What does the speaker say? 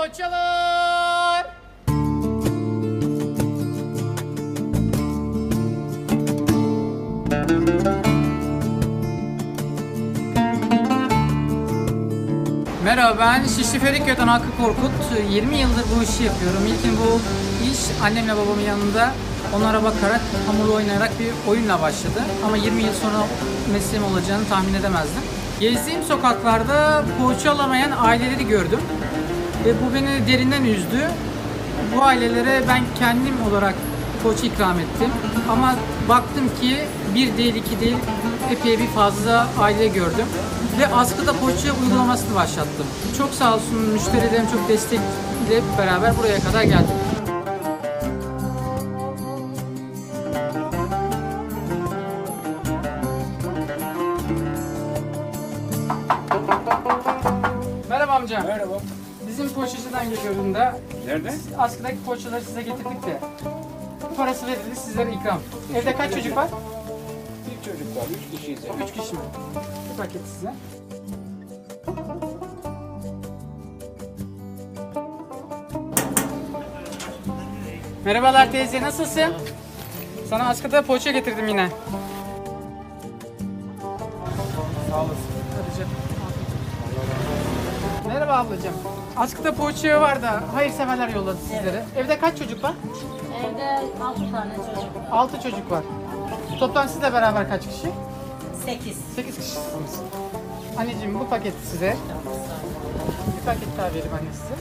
poğaçalar. Merhaba ben Şişli Feriköy'den Hakkı Korkut. 20 yıldır bu işi yapıyorum. İlkin bu iş annemle babamın yanında onlara bakarak, hamurla oynayarak bir oyunla başladı. Ama 20 yıl sonra mesleğim olacağını tahmin edemezdim. Gezdiğim sokaklarda poğaça alamayan aileleri gördüm. Ve bu beni derinden üzdü. Bu ailelere ben kendim olarak poğaça ikram ettim. Ama baktım ki bir değil iki değil epey bir fazla aile gördüm. Ve askıda poğaça uygulamasını başlattım. Çok sağ olsun müşterilerim çok destekle beraber buraya kadar geldim. Merhaba amca. Merhaba. Bizim poğaçacıdan da Nerede? askıdaki poğaçaları size getirdik de parası verildi sizlere ikram. Evde kaç çocuk var? Bir çocuk var, üç kişiyiz. Üç kişi mi? Bir paket size. Merhabalar teyze nasılsın? Sana askıda poğaça getirdim yine. Sağ olasın. Hadi canım. Merhaba ablacığım. Askıda poğaça var da hayırseverler yolladı sizlere. Evde kaç çocuk var? Evde 6 tane çocuk. 6 çocuk var. Toplam sizle beraber kaç kişi? 8. 8 kişisiniz. Anneciğim bu paket size. Bir paket daha vereyim anne size.